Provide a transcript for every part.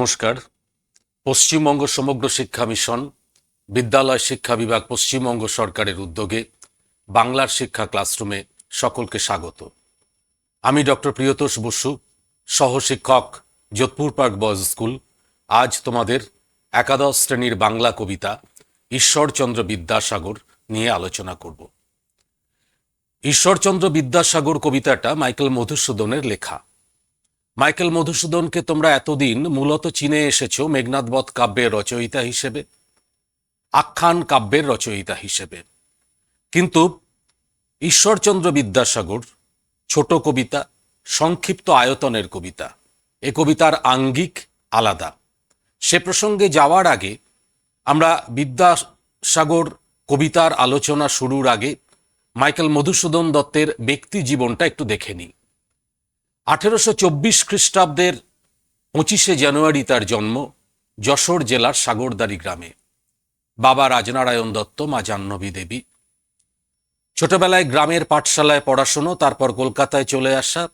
নমস্কার। পশ্চিমবঙ্গ সমগ্র শিক্ষা মিশন, বিদ্যালয় শিক্ষা বিভাগ পশ্চিমবঙ্গ সরকারের উদ্যোগে বাংলার শিক্ষা ক্লাসরুমে সকলকে স্বাগত। আমি ডক্টর প্রিয়তোষ বসু, সহশিক্ষক, যোধপুর পার্ক বয়েজ স্কুল। আজ তোমাদের একাদশ শ্রেণির বাংলা কবিতা ঈশ্বরচন্দ্র বিদ্যাসাগর নিয়ে আলোচনা করব। ঈশ্বরচন্দ্র বিদ্যাসাগর কবিতাটা মাইকেল মধুসূদনের লেখা। মাইকেল মধুসূদনকে তোমরা এতদিন মূলত চিনে এসেছ মেঘনাথবধ কাব্যের রচয়িতা হিসেবে, আখ্যান কাব্যের রচয়িতা হিসেবে। কিন্তু ঈশ্বরচন্দ্র বিদ্যাসাগর, ছোট কবিতা, সংক্ষিপ্ত আয়তনের কবিতা, এ কবিতার আঙ্গিক আলাদা। সে প্রসঙ্গে যাওয়ার আগে আমরা বিদ্যাসাগর কবিতার আলোচনা শুরুর আগে মাইকেল মধুসূদন দত্তের ব্যক্তি জীবনটা একটু দেখে নিই। আঠেরোশো চব্বিশ খ্রিস্টাব্দের পঁচিশে জানুয়ারি তার জন্ম, যশোর জেলার সাগরদারি গ্রামে। বাবা রাজনারায়ণ দত্ত, মা জাহ্নবী দেবী। ছোটবেলায় গ্রামের পাঠশালায় পড়াশুনো, তারপর কলকাতায় চলে আসা,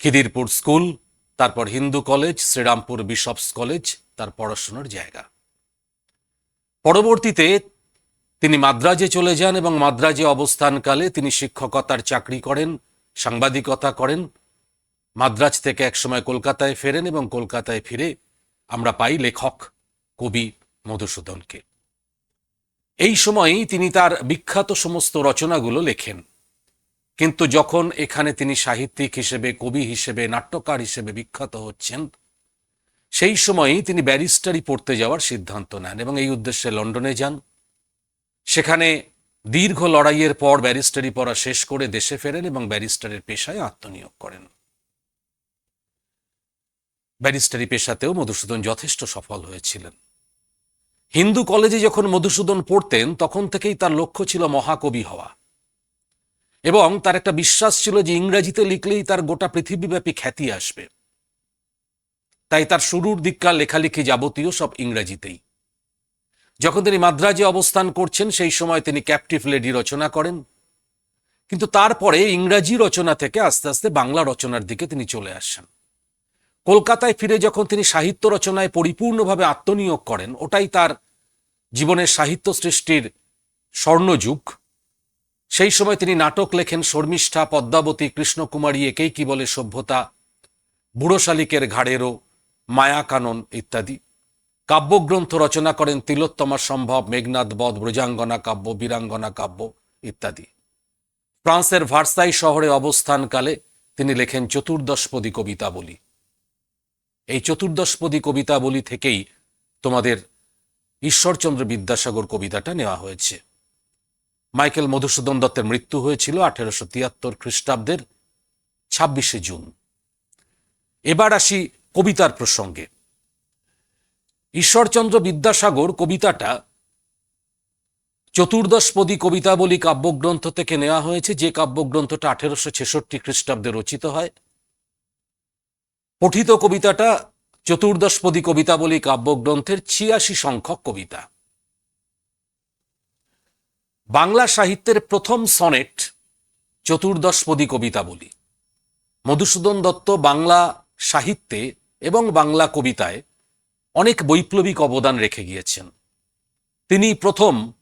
খিদিরপুর স্কুল, তারপর Hindu college, Serampore bishop's college, তার পড়াশোনার জায়গা। পরবর্তীতে তিনি মাদ্রাজে চলে যান এবং মাদ্রাজে অবস্থানকালে তিনি শিক্ষকতার চাকরি করেন, সাংবাদিকতা করেন মাদ্রাজ থেকে একসময় কলকাতায় ফেরেন এবং কলকাতায় ফিরে আমরা পাই লেখক, কবি মধুসূদনকে। এই সময়ই তিনি তার বিখ্যাত সমস্ত রচনাগুলো লেখেন। কিন্তু যখন এখানে তিনি সাহিত্যিক হিসেবে, কবি হিসেবে, নাট্যকার হিসেবে বিখ্যাত হচ্ছেন, সেই সময়ই তিনি ব্যারিস্টারি পড়তে যাওয়ার সিদ্ধান্ত নেন এবং এই উদ্দেশ্যে লন্ডনে যান। সেখানে দীর্ঘ লড়াইয়ের পর ব্যারিস্টারি পড়া শেষ করে দেশে ফেরেন এবং ব্যারিস্টারের পেশায় আত্মনিয়োগ করেন। ব্যারিস্টারি পেশাতেও মধুসূদন যথেষ্ট সফল হয়েছিলেন। হিন্দু কলেজে যখন মধুসূদন পড়তেন, তখন থেকেই তার লক্ষ্য ছিল মহাকবি হওয়া। এবং তার একটা বিশ্বাস ছিল যে ইংরেজিতে লিখলেই তার গোটা পৃথিবীব্যাপী খ্যাতি আসবে। তাই তার শুরুর দিককার লেখালেখি যাবতীয় সব ইংরেজিতেই। যখন তিনি মাদ্রাজে অবস্থান করছেন, সেই সময় তিনি ক্যাপটিভ লেডি রচনা করেন। কিন্তু তারপরে ইংরাজি রচনা থেকে আস্তে আস্তে বাংলা রচনার দিকে তিনি চলে আসেন। কলকাতায় ফিরে যখন তিনি সাহিত্য রচনায় পরিপূর্ণভাবে আত্মনিয়োগ করেন, ওটাই তার জীবনের সাহিত্য সৃষ্টির স্বর্ণযুগ। সেই সময় তিনি নাটক লেখেন শর্মিষ্ঠা, পদ্মাবতী, কৃষ্ণকুমারী, একেই কি বলে সভ্যতা বুড়ো শালিকের ঘাড়েরও মায়াকানন ইত্যাদি। কাব্যগ্রন্থ রচনা করেন তিলোত্তমা সম্ভব মেঘনাথ বধ, ব্রজাঙ্গনা কাব্য, বীরাঙ্গনা কাব্য ইত্যাদি। ফ্রান্সের ভার্সাই শহরে অবস্থানকালে তিনি লেখেন চতুর্দশপদী কবিতাবলী। এই চতুর্দশপদী কবিতাবলী থেকেই তোমাদের ঈশ্বরচন্দ্র বিদ্যাসাগর কবিতাটা নেওয়া হয়েছে। মাইকেল মধুসূদন দত্তের মৃত্যু হয়েছিল আঠেরোশো তিয়াত্তর খ্রিস্টাব্দের ছাব্বিশে জুন। এবার আসি কবিতার প্রসঙ্গে। ঈশ্বরচন্দ্র বিদ্যাসাগর কবিতাটা চতুর্দশপদী কবিতাবলী কাব্যগ্রন্থ থেকে নেওয়া হয়েছে, যে কাব্যগ্রন্থটা আঠেরোশো ছেষট্টি খ্রিস্টাব্দে রচিত হয়। পঠিত কবিতাটা চতুর্দশপদী কবিতাবলী কাব্যগ্রন্থের ছিয়াশি সংখ্যক কবিতা। বাংলা সাহিত্যের প্রথম সনেট চতুর্দশপদী কবিতাবলী মধুসূদন দত্ত বাংলা সাহিত্যে এবং বাংলা কবিতায় অনেক বৈপ্লবিক অবদান রেখে গিয়েছেন। তিনি প্রথম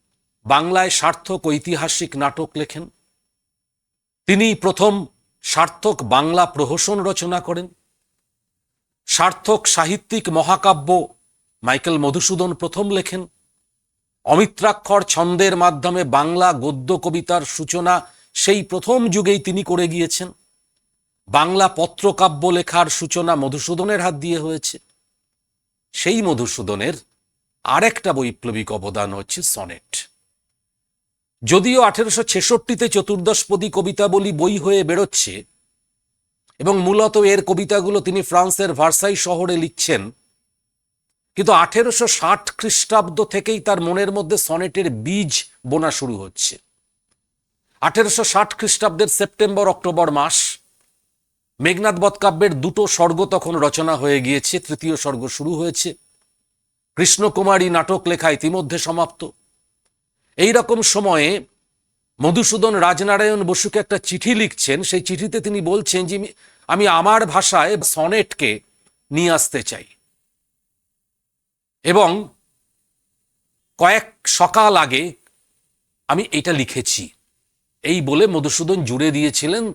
বাংলায় সার্থক ঐতিহাসিক নাটক লেখেন। তিনি প্রথম সার্থক বাংলা প্রহসন রচনা করেন। সার্থক সাহিত্যিক মহাকাব্য মাইকেল মধুসূদন প্রথম লেখেন। অমিত্রাক্ষর ছন্দের মাধ্যমে বাংলা গদ্য কবিতার সূচনা সেই প্রথম যুগেই তিনি করে গিয়েছেন। বাংলা পত্রকাব্য লেখার সূচনা মধুসূদনের হাত দিয়ে হয়েছে। সেই মধুসূদনের আরেকটা বৈপ্লবিক অবদান হচ্ছে সনেট। যদিও আঠেরোশো ছেষট্টিতে চতুর্দশপদী কবিতা বলি বই হয়ে বেরোচ্ছে এবং মূলত এর কবিতাগুলো তিনি ফ্রান্সের ভার্সাই শহরে লিখছেন। কিন্তু আঠেরোশো ষাট খ্রিস্টাব্দ থেকেই তার মনের মধ্যে সনেটের বীজ বোনা শুরু হচ্ছে। আঠেরোশো ষাট খ্রিস্টাব্দের সেপ্টেম্বর, অক্টোবর মাস মেঘনাথ বধ কাব্যের দুটো স্বর্গ তখন রচনা হয়ে গিয়েছে, তৃতীয় স্বর্গ শুরু হয়েছে। কৃষ্ণকুমারী নাটক লেখা ইতিমধ্যে সমাপ্ত। এই রকম সময়ে মধুসূদন রাজনারায়ণ বসুকে একটা চিঠি লিখছেন। সেই চিঠিতে তিনি বলছেন যে আমি আমার ভাষায় সনেটকে নিয়ে আসতে চাই। এবং কয়েক সকাল আগে আমি এটা লিখেছি। এই বলে মধুসূদন জুড়ে দিয়েছিলেন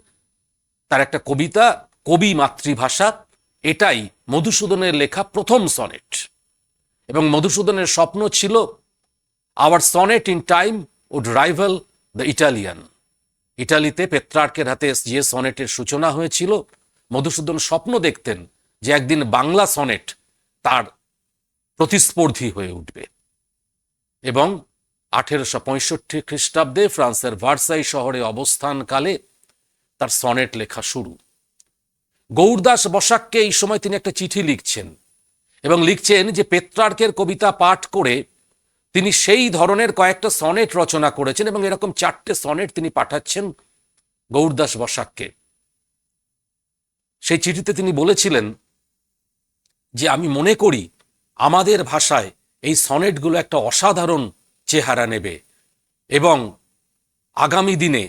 তার একটা কবিতা, কবি মাতৃভাষা, এটাই মধুসূদনের লেখা প্রথম সনেট। এবং মধুসূদনের স্বপ্ন ছিল our sonnet in time would rival the Italian ইটালিতে পেত্রার্কের হাতে যে সনেটের সূচনা হয়েছিল মধুসূদন স্বপ্ন দেখতেন যে একদিন বাংলা সনেট তার প্রতিস্পর্ধী হয়ে উঠবে। এবং আঠেরোশো পঁয়ষট্টি খ্রিস্টাব্দে ফ্রান্সের ভার্সাই শহরে অবস্থানকালে তার সনেট লেখা শুরু। গৌরদাস বসাককে এই সময় তিনি একটা চিঠি লিখছেন এবং লিখছেন যে পেত্রার্কের কবিতা পাঠ করে তিনি সেই ধরনের কয়েকটা সনেট রচনা করেছেন এবং এরকম চারটে সনেট তিনি পাঠাচ্ছেন গৌরদাস বসাককে। সেই চিঠিতে তিনি বলেছিলেন যে আমি মনে করি আমাদের ভাষায় এই সনেটগুলো একটা অসাধারণ চেহারা নেবে এবং আগামী দিনে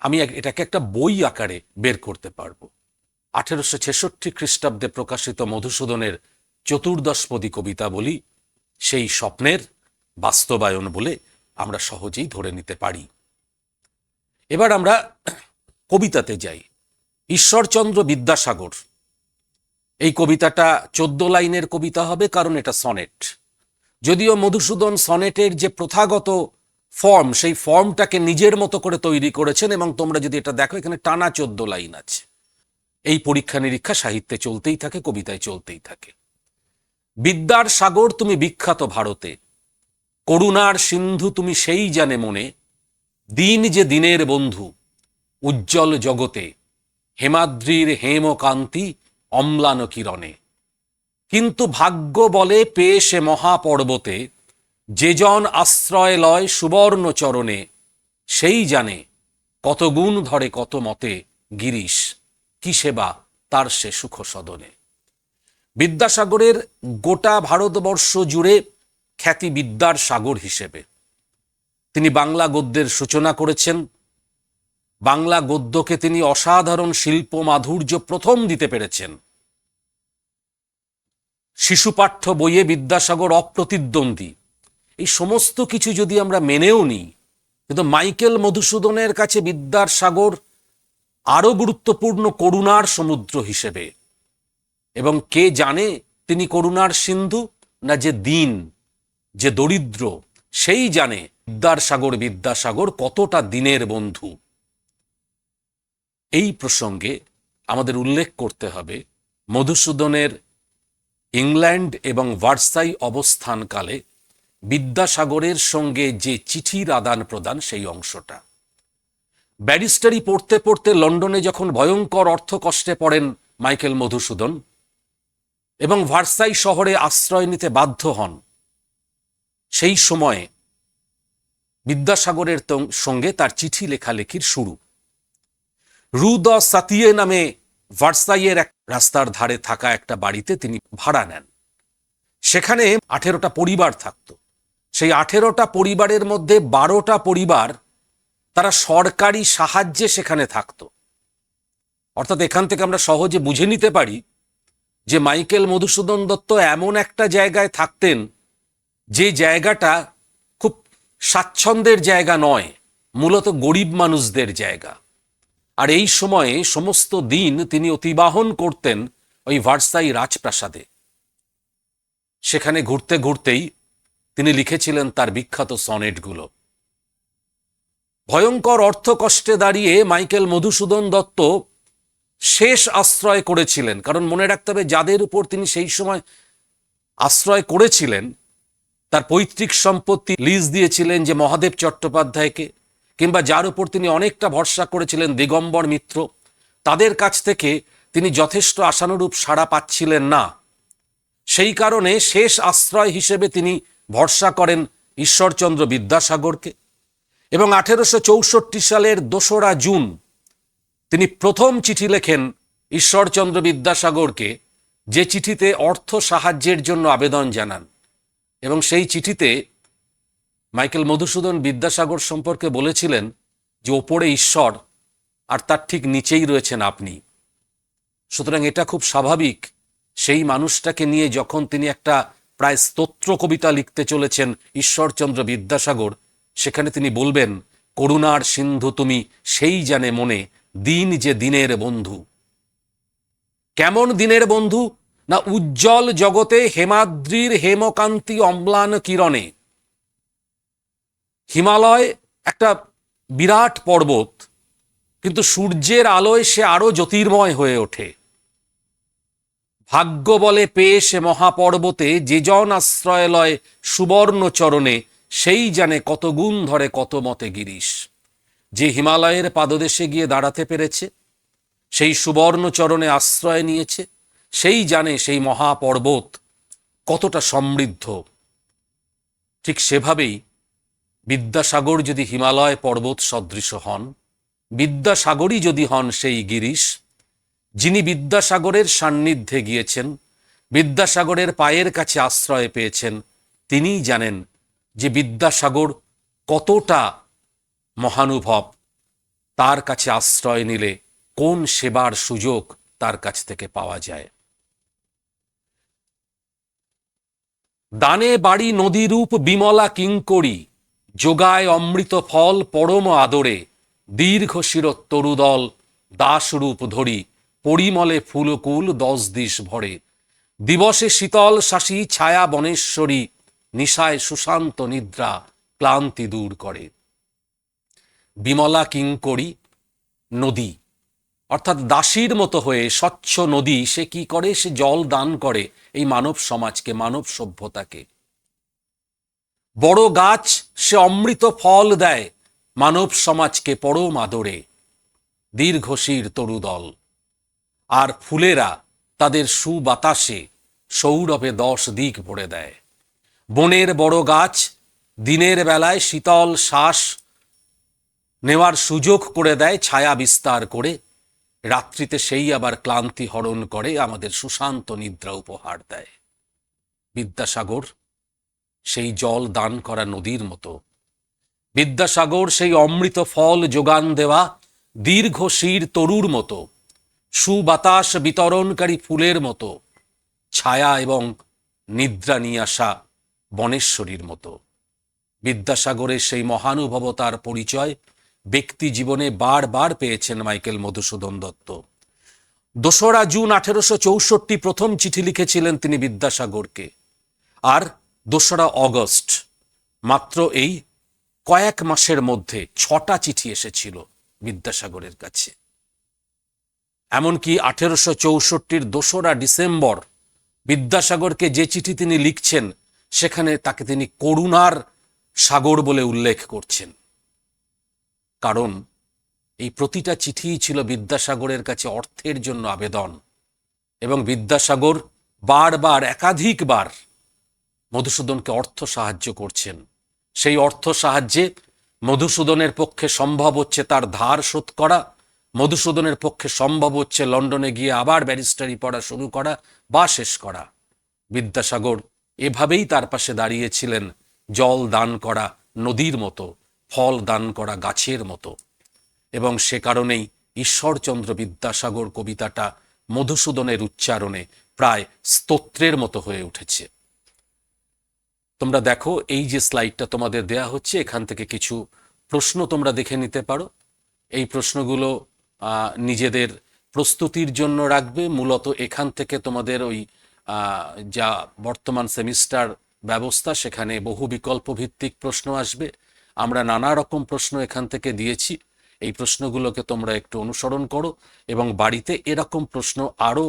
আমি এটাকে একটা বই আকারে বের করতে পারব। আঠেরোশো ছেষট্টি খ্রিস্টাব্দে প্রকাশিত মধুসূদনের চতুর্দশপদী কবিতা বলি, সেই স্বপ্নের বাস্তবায়ন বলে আমরা সহজেই ধরে নিতে পারি। এবার আমরা কবিতাতে যাই। ঈশ্বরচন্দ্র বিদ্যাসাগর। এই কবিতাটা চোদ্দ লাইনের কবিতা হবে, কারণ এটা সনেট। যদিও মধুসূদন সনেটের যে প্রথাগত ফর্ম, সেই ফর্মটাকে নিজের মতো করে তৈরি করেছেন, এবং তোমরা যদি এটা দেখো, এখানে টানা চোদ্দ লাইন আছে। এই পরীক্ষা নিরীক্ষা সাহিত্যে চলতেই থাকে, কবিতায় চলতেই থাকে। বিদ্যার সাগর তুমি বিখ্যাত ভারতে, করুণার সিন্ধু তুমি সেই জানে মনে, দিন যে দিনের বন্ধু, উজ্জ্বল জগতে হেমাদ্রির হেমকান্তি অম্লান কিরণে কিন্তু ভাগ্য বলে পেয়ে সে মহাপর্বতে যেজন আশ্রয় লয় সুবর্ণ চরণে সেই জানে কত গুণ ধরে কত মতে গিরিশ, কি সেবা তার সে সুখ সদনে বিদ্যাসাগরের গোটা ভারতবর্ষ জুড়ে খ্যাতি বিদ্যার সাগর হিসেবে। তিনি বাংলা গদ্যের সূচনা করেছেন বাংলা গদ্যকে তিনি অসাধারণ শিল্প মাধুর্য প্রথম দিতে পেরেছেন। শিশুপাঠ্য বইয়ে বিদ্যাসাগর অপ্রতিদ্বন্দ্বী। এই সমস্ত কিছু যদি আমরা মেনেও নিই, কিন্তু মাইকেল মধুসূদনের কাছে বিদ্যার সাগর আরও গুরুত্বপূর্ণ করুণার সমুদ্র হিসেবে। এবং কে জানে তিনি করুণার সিন্ধু না যে দিন, যে দরিদ্র, সেই জানে বিদ্যার সাগর বিদ্যাসাগর কতটা দিনের বন্ধু। এই প্রসঙ্গে আমাদের উল্লেখ করতে হবে মধুসূদনের ইংল্যান্ড এবং ভার্সাই অবস্থানকালে বিদ্যাসাগরের সঙ্গে যে চিঠির আদান প্রদান সেই অংশটা। ব্যারিস্টারি পড়তে পড়তে লন্ডনে যখন ভয়ঙ্কর অর্থকষ্টে পড়েন মাইকেল মধুসূদন এবং ভার্সাই শহরে আশ্রয় নিতে বাধ্য হন, সেই সময়ে বিদ্যাসাগরের সঙ্গে তার চিঠি লেখালেখির শুরু। রু দ সাতিয়ে নামে ভার্সাইয়ের এক রাস্তার ধারে থাকা একটা বাড়িতে তিনি ভাড়া নেন। সেখানে আঠেরোটা পরিবার থাকত। সেই আঠেরোটা পরিবারের মধ্যে বারোটা পরিবার তারা সরকারি সাহায্যে সেখানে থাকত। অর্থাৎ এখান থেকে আমরা সহজে বুঝে নিতে পারি যে মাইকেল মধুসূদন দত্ত এমন একটা জায়গায় থাকতেন যে জায়গাটা খুব স্বাচ্ছন্দ্যের জায়গা নয়, মূলত গরিব মানুষদের জায়গা। আর এই সময়ে সমস্ত দিন তিনি অতিবাহন করতেন ওই ভার্সাই রাজপ্রাসাদে। সেখানে ঘুরতে ঘুরতেই তিনি লিখেছিলেন তার বিখ্যাত সনেটগুলো। ভয়ঙ্কর অর্থকষ্টে দাঁড়িয়ে মাইকেল মধুসূদন দত্ত শেষ আশ্রয় করেছিলেন। কারণ মনে রাখতে হবে, যাদের উপর তিনি সেই সময় আশ্রয় করেছিলেন, তার পৈতৃক সম্পত্তি লিজ দিয়েছিলেন যে মহাদেব চট্টোপাধ্যায়কে। কিংবা যার উপর তিনি অনেকটা ভরসা করেছিলেন দিগম্বর মিত্র, তাদের কাছ থেকে তিনি যথেষ্ট আশানুরূপ সাড়া পাচ্ছিলেন না। সেই কারণে শেষ আশ্রয় হিসেবে তিনি ভরসা করেন ঈশ্বরচন্দ্র বিদ্যাসাগরকে। এবং আঠেরোশো চৌষট্টি সালের দোসরা জুন তিনি প্রথম চিঠি লেখেন ঈশ্বরচন্দ্র বিদ্যাসাগরকে, যে চিঠিতে অর্থ সাহায্যের জন্য আবেদন জানান। এবং সেই চিঠিতে মাইকেল মধুসূদন বিদ্যাসাগর সম্পর্কে বলেছিলেন যে ওপরে ঈশ্বর আর তার ঠিক নিচেই রয়েছেন আপনি। সুতরাং এটা খুব স্বাভাবিক, সেই মানুষটাকে নিয়ে যখন তিনি একটা প্রায় স্তোত্র কবিতা লিখতে চলেছেন ঈশ্বরচন্দ্র বিদ্যাসাগর, সেখানে তিনি বলবেন, করুণার সিন্ধু তুমি সেই জানে মনে, দিন যে দিনের বন্ধু। কেমন দিনের বন্ধু? না উজ্জ্বল জগতে হেমাদ্রির হেমকান্তি অম্লান কিরণে। হিমালয় একটা বিরাট পর্বত, কিন্তু সূর্যের আলোয় সে আরও জ্যোতির্ময় হয়ে ওঠে। ভাগ্য বলে পেয়ে সে মহাপর্বতে যে জন আশ্রয় লয় সুবর্ণ চরণে সেই জানে কত গুণ ধরে কত মতে গিরিশ। যে হিমালয়ের পাদদেশে গিয়ে দাঁড়াতে পেরেছে, সেই সুবর্ণ চরণে আশ্রয় নিয়েছে, সেই জানে সেই মহাপর্বত কতটা সমৃদ্ধ। ঠিক সেভাবেই বিদ্যাসাগর যদি হিমালয় পর্বত সদৃশ হন, বিদ্যাসাগরই যদি হন সেই গিরিশ, যিনি বিদ্যাসাগরের সান্নিধ্যে গিয়েছেন, বিদ্যাসাগরের পায়ের কাছে আশ্রয় পেয়েছেন, তিনিই জানেন যে বিদ্যাসাগর কতটা মহানুভব। তার কাছে আশ্রয় নিলে কোন সেবার সুযোগ তার কাছ থেকে পাওয়া যায়। দানে বাড়ি নদীরূপ বিমলা কিঙ্করি যোগায় অমৃত ফল পরম আদরে, দীর্ঘ শির তরুদল দাসরূপ ধরি, পরিমলে ফুলকুল দশ দিশ ভরে। দিবসে শীতল শাসী ছায়া বনেশ্বরী, নিশায় সুশান্ত নিদ্রা ক্লান্তি দূর করে। বিমলা কিঙ্করি, নদী। অর্থাৎ দাসীর মতো হয়ে স্বচ্ছ নদী, সে কি করে? সে জল দান করে এই মানব সমাজকে, মানব সভ্যতাকে। বড় গাছ সে অমৃত ফল দেয়, মানব সমাজকে পরম আদরে দীর্ঘশির তরুদল আর ফুলেরা তাদের সুবাতাসে সৌরভে দশ দিক ভরে দেয়। বনের বড় গাছ দিনের বেলায় শীতল শ্বাস নেওয়ার সুযোগ করে দেয়, ছায়া বিস্তার করে। রাত্রিতে সেই আবার ক্লান্তি হরণ করে, আমাদের সুশান্ত নিদ্রা উপহার দেয়। বিদ্যাসাগর সেই জল দান করা নদীর মতো। বিদ্যাসাগর সেই অমৃত ফল যোগান দেওয়া দীর্ঘ শির তরুর মতো, সুবাতাস বিতরণকারী ফুলের মতো, ছায়া এবং নিদ্রা নিয়ে আসা বনেশ্বরীর মতো। বিদ্যাসাগরের সেই মহানুভবতার পরিচয় ব্যক্তি জীবনে বারবার পেয়েছেন মাইকেল মধুসূদন দত্ত। দোসরা জুন আঠেরোশো চৌষট্টি প্রথম চিঠি লিখেছিলেন তিনি বিদ্যাসাগরকে। আর দোসরা অগস্ট। মাত্র এই কয়েক মাসের মধ্যে ছটা চিঠি এসেছিল বিদ্যাসাগরের কাছে। এমনকি আঠেরোশো চৌষট্টির দোসরা ডিসেম্বর বিদ্যাসাগরকে যে চিঠি তিনি লিখছেন, সেখানে তাকে তিনি করুণার সাগর বলে উল্লেখ করছেন। কারণ এই প্রতিটা চিঠিই ছিল বিদ্যাসাগরের কাছে অর্থের জন্য আবেদন এবং বিদ্যাসাগর বারবার, একাধিকবার মধুসূদনকে অর্থ সাহায্য করছেন। সেই অর্থ সাহায্যে মধুসূদনের পক্ষে সম্ভব হচ্ছে তার ধার শোধ করা, মধুসূদনের পক্ষে সম্ভব হচ্ছে লন্ডনে গিয়ে আবার ব্যারিস্টারি পড়া শুরু করা বা শেষ করা। বিদ্যাসাগর এভাবেই তার পাশে দাঁড়িয়েছিলেন, জল দান করা নদীর মতো, ফল দান করা গাছের মতো। এবং সে কারণেই ঈশ্বরচন্দ্র বিদ্যাসাগর কবিতাটা মধুসূদনের উচ্চারণে প্রায় স্তোত্রের মতো হয়ে উঠেছে। তোমরা দেখো, এই যে স্লাইডটা তোমাদের দেয়া হচ্ছে, এখান থেকে কিছু প্রশ্ন তোমরা দেখে নিতে পারো। এই প্রশ্নগুলো নিজেদের প্রস্তুতির জন্য রাখবে। মূলত এখান থেকে তোমাদের ওই যা বর্তমান সেমিস্টার ব্যবস্থা, সেখানে বহু বিকল্প ভিত্তিক প্রশ্ন আসবে। আমরা নানা রকম প্রশ্ন এখান থেকে দিয়েছি। এই প্রশ্নগুলোকে তোমরা একটু অনুসরণ করো এবং বাড়িতে এরকম প্রশ্ন আরও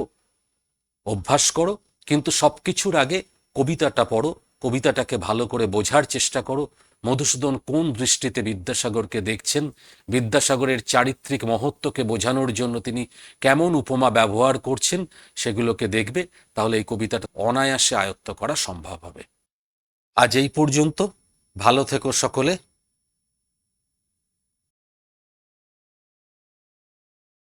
অভ্যাস করো। কিন্তু সব কিছুর আগে কবিতাটা পড়ো। কবিতাটাকে ভালো করে বোঝার চেষ্টা করো। মধুসূদন কোন দৃষ্টিতে বিদ্যাসাগরকে দেখছেন? বিদ্যাসাগরের চারিত্রিক মহত্বকে বোঝানোর জন্য তিনি কেমন উপমা ব্যবহার করছেন সেগুলোকে দেখবে। তাহলে এই কবিতাটা অনায়াসে আয়ত্ত করা সম্ভব হবে। আজ এই পর্যন্ত। ভালো থেকো সকলে।